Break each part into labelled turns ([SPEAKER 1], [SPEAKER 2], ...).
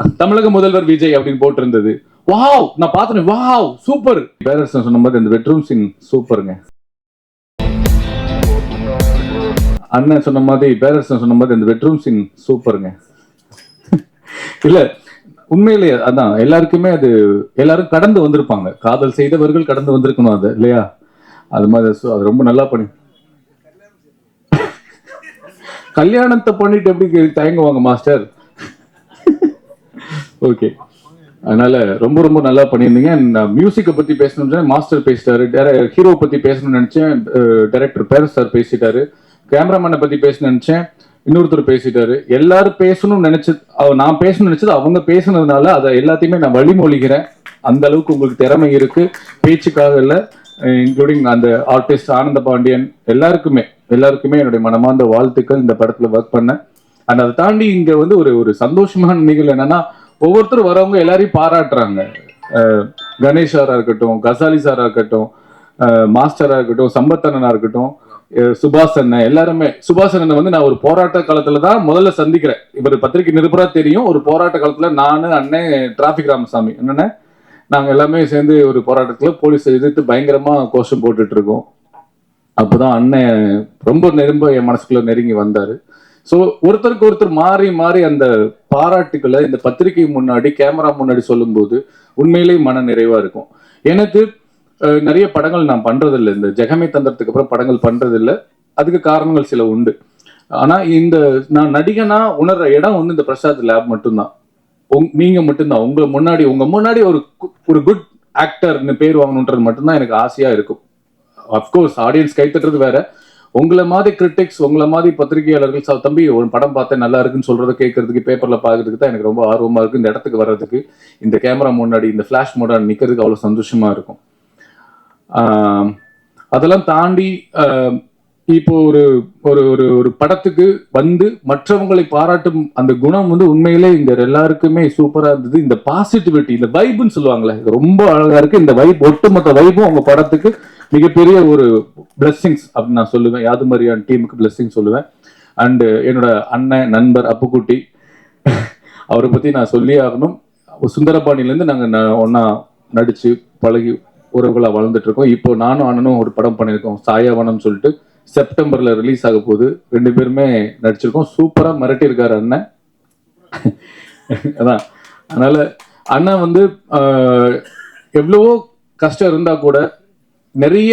[SPEAKER 1] தமிழக முதல்வர் விஜய் அப்படின்னு போட்டிருந்தது. வாவ்! நான் பார்த்தேன் வாவ்! சூப்பர்! பேரரசன் சொன்ன மாதிரி இந்த பெட்ரூம் சீன் சூப்பருங்க. அண்ணன் சொன்ன மாதிரி பேரரசன் சொன்ன மாதிரி இந்த பெட்ரூம் சீன் சூப்பருங்க. இல்ல உண்மையிலேயே அதான் எல்லாருக்குமே அது எல்லாரும் கடந்து வந்திருப்பாங்க. காதல் செய்தவர்கள் கடந்து வந்திருக்கணும் அது இல்லையா? அது மாதிரி அது ரொம்ப நல்லா பண்ணி கல்யாணத்தை பண்ணிட்டு எப்படி தயங்குவாங்க மாஸ்டர்? ஓகே அதனால ரொம்ப ரொம்ப நல்லா பண்ணியிருந்தீங்க. நான் மியூசிக்கை uh, பத்தி பேசணும்னு மாஸ்டர் பேசிட்டாரு. ஹீரோ பத்தி பேசணும்னு நினைச்சேன். டைரக்டர் பேரஸ் சார் பேசிட்டாரு. கேமராமேனை பத்தி பேசணும்னு நினைச்சேன். இன்னொருத்தர் பேசிட்டாரு. எல்லாரும் பேசணும்னு நினைச்சது நான் பேசணும்னு நினைச்சது அவங்க பேசுனதுனால அதை எல்லாத்தையுமே நான் வழிமொழிகிறேன். அந்த அளவுக்கு உங்களுக்கு திறமை இருக்கு. பேச்சுக்காக இல்லை இன்க்ளூடிங் அந்த ஆர்டிஸ்ட் ஆனந்த பாண்டியன் எல்லாருக்குமே எல்லாருக்குமே என்னுடைய மனமார்ந்த வாழ்த்துக்கள். இந்த படத்துல ஒர்க் பண்ணேன். அண்ட் அதை தாண்டி இங்க வந்து ஒரு ஒரு சந்தோஷமான நிகழ்வு என்னன்னா ஒவ்வொருத்தரும் வரவங்க எல்லாரையும் பாராட்டுறாங்க. அஹ் கணேஷ் சாரா இருக்கட்டும் கசாலி சாரா இருக்கட்டும் மாஸ்டரா இருக்கட்டும் சம்பத்தண்ணனா இருக்கட்டும் சுபாஷ் அண்ணன் எல்லாருமே. சுபாஷ் அண்ணன் வந்து நான் ஒரு போராட்ட காலத்துல தான் முதல்ல சந்திக்கிறேன். இவர் பத்திரிகை நிருபரா தெரியும். ஒரு போராட்ட காலத்துல நானு அண்ணன் டிராபிக் ராமசாமி. என்னென்ன? நாங்க எல்லாமே சேர்ந்து ஒரு போராட்டத்துல போலீஸ் எதிர்த்து பயங்கரமா கோஷம் போட்டுட்டு இருக்கோம். அப்பதான் அண்ணன் ரொம்ப நெரும்ப என் மனசுக்குள்ள நெருங்கி வந்தாரு. ஸோ ஒருத்தருக்கு ஒருத்தர் மாறி மாறி அந்த பாராட்டுக்களை இந்த பத்திரிகை முன்னாடி கேமரா முன்னாடி சொல்லும்போது உண்மையிலேயே மன நிறைவா இருக்கும். எனக்கு நிறைய படங்கள் நான் பண்றதில்லை. இந்த ஜெகமே தந்திரத்துக்கு அப்புறம் படங்கள் பண்றதில்லை. அதுக்கு காரணங்கள் சில உண்டு. ஆனா இந்த நான் நடிகனா உணர்ற இடம் வந்து இந்த பிரசாத் லேப் மட்டும்தான். உங்- நீங்க மட்டும்தான். உங்க முன்னாடி உங்க முன்னாடி ஒரு கு- ஒரு குட் ஆக்டர்னு பேர் வாங்கணுன்றது மட்டும்தான் எனக்கு ஆசையா இருக்கும். அஃப்கோர்ஸ் ஆடியன்ஸ் கைத்தட்டுறது வேற. உங்களை மாதிரி கிரிட்டிக்ஸ் உங்களை மாதிரி பத்திரிகையாளர்கள் "சார், தம்பி ஒரு படம் பார்த்தேன் நல்லா இருக்குன்னு சொல்றத கேட்கறதுக்கு பேப்பர்ல பாக்குறதுக்கு தான் எனக்கு ரொம்ப ஆர்வமா இருக்கு. இந்த இடத்துக்கு வர்றதுக்கு இந்த கேமரா முன்னாடி இந்த ஃபிளாஷ் மோட நிக்கிறதுக்கு அவ்வளவு சந்தோஷமா இருக்கும். அதெல்லாம் தாண்டி இப்போ ஒரு ஒரு ஒரு ஒரு படத்துக்கு வந்து மற்றவங்களை பாராட்டும் அந்த குணம் வந்து உண்மையிலே இங்க எல்லாருக்குமே சூப்பரா இருந்தது. இந்த பாசிட்டிவிட்டி இந்த வைப்னு சொல்லுவாங்களே ரொம்ப அழகா இருக்கு. இந்த வைப் ஒட்டுமொத்த வைப்பும் உங்க படத்துக்கு மிகப்பெரிய ஒரு பிளஸ்ஸிங்ஸ் அப்படின்னு நான் சொல்லுவேன். யாது மாதிரியான டீமுக்கு பிளஸ்ஸிங் சொல்லுவேன். அண்டு என்னோட அண்ணன் நண்பர் அப்புக்குட்டி அவரை பத்தி நான் சொல்லியே ஆகணும். சுந்தரபாணிலேருந்து நாங்கள் ஒன்னா நடிச்சு பழகி உறவுகளாக வளர்ந்துட்டு இருக்கோம். இப்போ நானும் அண்ணனும் ஒரு படம் பண்ணியிருக்கோம். சாயாவனம் சொல்லிட்டு. செப்டம்பர்ல ரிலீஸ் ஆக போகுது. ரெண்டு பேருமே நடிச்சிருக்கோம். சூப்பரா மிரட்டியிருக்காரு அண்ணன். அதான். அதனால அண்ணா வந்து எவ்வளவோ கஷ்டம் இருந்தா கூட நிறைய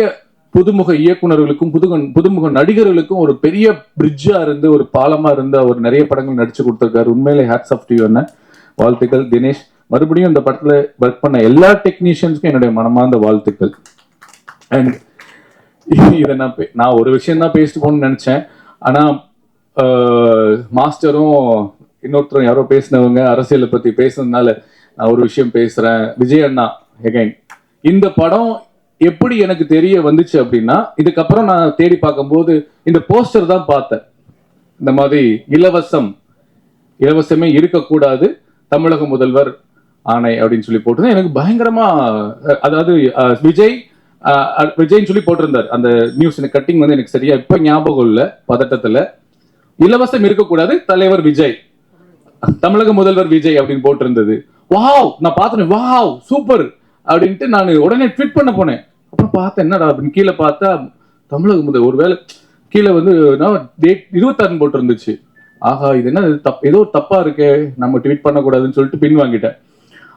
[SPEAKER 1] புதுமுக இயக்குனர்களுக்கும் புதுக புதுமுக நடிகர்களுக்கும் ஒரு பெரிய பிரிட்ஜா இருந்து ஒரு பாலமா இருந்து அவர் நிறைய படங்கள் நடிச்சு கொடுத்துருக்காரு. உண்மையிலே ஹேட்ஸ் ஆஃப் டியூ அண்ணன் வாழ்த்துக்கள் தினேஷ். மறுபடியும் இந்த படத்துல ஒர்க் பண்ண எல்லா டெக்னீஷியன்ஸ்க்கும் என்னுடைய மனமார்ந்த வாழ்த்துக்கள். அண்ட் இதை நான் பே- நான் ஒரு விஷயம் தான் பேசிட்டு போகணும்னு நினச்சேன். ஆனால் மாஸ்டரும் இன்னொருத்தரும் யாரோ பேசினவங்க அரசியலை பற்றி பேசுனதுனால நான் ஒரு விஷயம் பேசுறேன். விஜய் அண்ணா எகைன் இந்த படம் எப்படி எனக்கு தெரிய வந்துச்சு அப்படின்னா இதுக்கப்புறம் நான் தேடி பார்க்கும்போது இந்த போஸ்டர் தான் பார்த்தேன். இந்த மாதிரி இலவசம் இலவசமே இருக்கக்கூடாது தமிழக முதல்வர் ஆணை அப்படின்னு சொல்லி போட்டு எனக்கு பயங்கரமா அதாவது விஜய் விஜய்னு விஜய்ன்னு சொல்லி போட்டிருந்தார். அந்த நியூஸ் கட்டிங் வந்து எனக்கு சரியா இப்ப ஞாபகம் இல்ல பதட்டத்துல. இலவசம் இருக்கக்கூடாது தலைவர் விஜய். தமிழக முதல்வர் விஜய் அப்படின்னு போட்டிருந்தது. வாவ் நான் பார்த்தேன் வாவ் சூப்பர் அப்படின்ட்டு நான் உடனே ட்வீட் பண்ண போனேன். அப்புறம் பார்த்தேன் என்னடா அப்படின்னு கீழே பார்த்தா தமிழக முதல் ஒருவேளை கீழே வந்து டேட் இருபத்தாறு போட்டு இருந்துச்சு ஆஹா இது என்ன தப் ஏதோ ஒரு தப்பா இருக்கே நம்ம ட்வீட் பண்ணக்கூடாதுன்னு சொல்லிட்டு பின் வாங்கிட்டேன்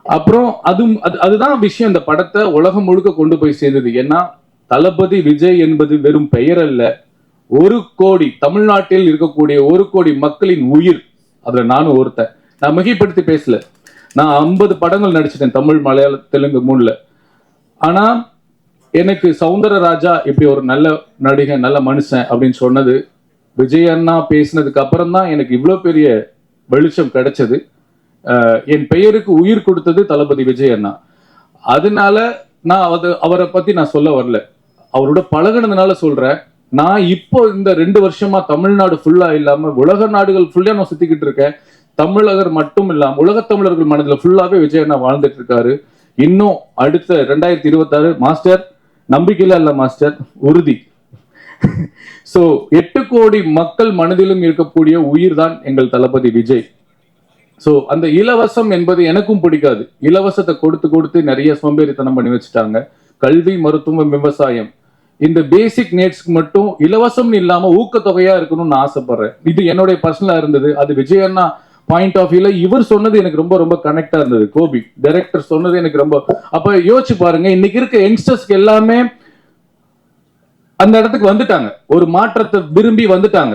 [SPEAKER 1] அப்புறம் அதுவும் அது அதுதான் விஷயம். இந்த படத்தை உலகம் முழுக்க கொண்டு போய் சேர்ந்தது. ஏன்னா தளபதி விஜய் என்பது வெறும் பெயர் அல்ல. ஒரு கோடி தமிழ்நாட்டில் இருக்கக்கூடிய ஒரு கோடி மக்களின் உயிர். அதுல நானும் ஒருத்தன். நான் மிகைப்படுத்தி பேசல. நான் ஐம்பது படங்கள் நடிச்சிட்டேன் தமிழ் மலையாள தெலுங்கு மூணுல. ஆனா எனக்கு சவுந்தரராஜா இப்படி ஒரு நல்ல நடிகன் நல்ல மனுஷன் அப்படின்னு சொன்னது விஜய் அண்ணா பேசினதுக்கு அப்புறம் தான் எனக்கு இவ்வளோ பெரிய வெளிச்சம் கிடைச்சது. என் பெயருக்கு உயிர் கொடுத்தது தளபதி விஜய் அண்ணா. அதனால நான் அது அவரை பத்தி நான் சொல்ல வரல. அவரோட பழகுனதுனால சொல்றேன். நான் இப்போ இந்த ரெண்டு வருஷமா தமிழ்நாடு ஃபுல்லா இல்லாம உலக நாடுகள் ஃபுல்லா நான் சுத்திக்கிட்டு இருக்கேன். தமிழகர் மட்டும் இல்லாம உலகத் தமிழர்கள் மனதில் ஃபுல்லாவே விஜய் அண்ணா வாழ்ந்துட்டு இருக்காரு. இன்னும் அடுத்த ரெண்டாயிரத்தி இருபத்தாறு மாஸ்டர் நம்பிக்கையில இல்ல மாஸ்டர் உறுதி. சோ எட்டு கோடி மக்கள் மனதிலும் இருக்கக்கூடிய உயிர் தான் எங்கள் தளபதி விஜய். ஸோ அந்த இலவசம் என்பது எனக்கும் பிடிக்காது. இலவசத்தை கொடுத்து கொடுத்து நிறைய சோம்பேறித்தனம் பண்ணி வச்சுட்டாங்க. கல்வி மருத்துவம் விவசாயம். இந்த பேசிக் நீட்ஸ்க்கு மட்டும் இலவசம்னு இல்லாம ஊக்கத்தொகையா இருக்கணும்னு நான் ஆசைப்படுறேன். இது என்னுடைய பர்சனலா இருந்தது. அது விஜய் அண்ணா பாயிண்ட் ஆஃப் வியூல இவர் சொன்னது எனக்கு ரொம்ப ரொம்ப கனெக்டா இருந்தது. கோபி டைரக்டர் சொன்னது எனக்கு ரொம்ப அப்ப யோசிச்சு பாருங்க இன்னைக்கு இருக்க யங்ஸ்டர்ஸ்க்கு எல்லாமே அந்த இடத்துக்கு வந்துட்டாங்க. ஒரு மாற்றத்தை விரும்பி வந்துட்டாங்க.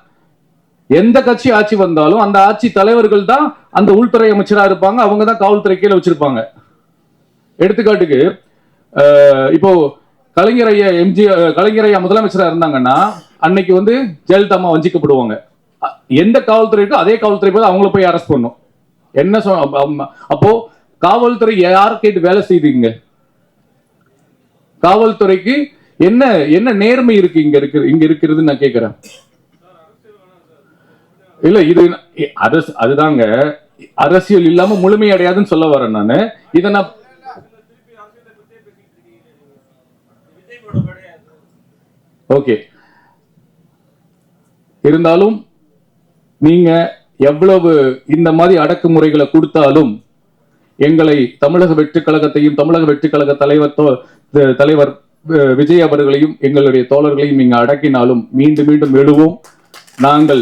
[SPEAKER 1] எந்த கட்சி ஆட்சி வந்தாலும் அந்த ஆட்சி தலைவர்கள் தான் அந்த உள்துறை அமைச்சரா இருப்பாங்க அவங்க தான் காவல்துறை கீழே வச்சிருப்பாங்க. எடுத்துக்காட்டுக்கு இப்போ கலைஞர் ஐயா எம்ஜி கலைஞர் ஐயா முதலமைச்சரா இருந்தாங்கன்னா அன்னைக்கு வந்து ஜெயலலிதா அம்மா வஞ்சிக்கப்படுவாங்க எந்த காவல்துறை இருக்கோ அதே காவல்துறை போய் அவங்கள போய் அரெஸ்ட் பண்ணும். என்ன சொ அப்போ காவல்துறை யார் கேட்டு வேலை செய்தீங்க? காவல்துறைக்கு என்ன என்ன நேர்மை இருக்கு இங்க இருக்கு இங்க இருக்கிறதுன்னு நான் கேட்கிறேன் இல்ல இது அரசு அதுதாங்க. அரசியல் இல்லாம முழுமை அடையாதுன்னு சொல்ல வரேன் நானு. இதை நான் ஓகே. இருந்தாலும் நீங்க எவ்வளவு இந்த மாதிரி அடக்குமுறைகளை கொடுத்தாலும் எங்களை தமிழக வெற்றிக் கழகத்தையும் தமிழக வெற்றிக் கழக தலைவர் தலைவர் விஜய் அவர்களையும் எங்களுடைய தோழர்களையும் நீங்க அடக்கினாலும் மீண்டும் மீண்டும் எழுவோம். நாங்கள்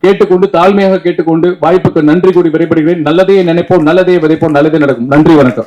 [SPEAKER 1] கேட்டுக்கொண்டு தாழ்மையாக கேட்டுக்கொண்டு வாய்ப்புக்கு நன்றி கூறி விரைப்படுகிறேன் நல்லதே நினைப்போம் நல்லதே விதைப்போம் நல்லதே நடக்கும். நன்றி வணக்கம்.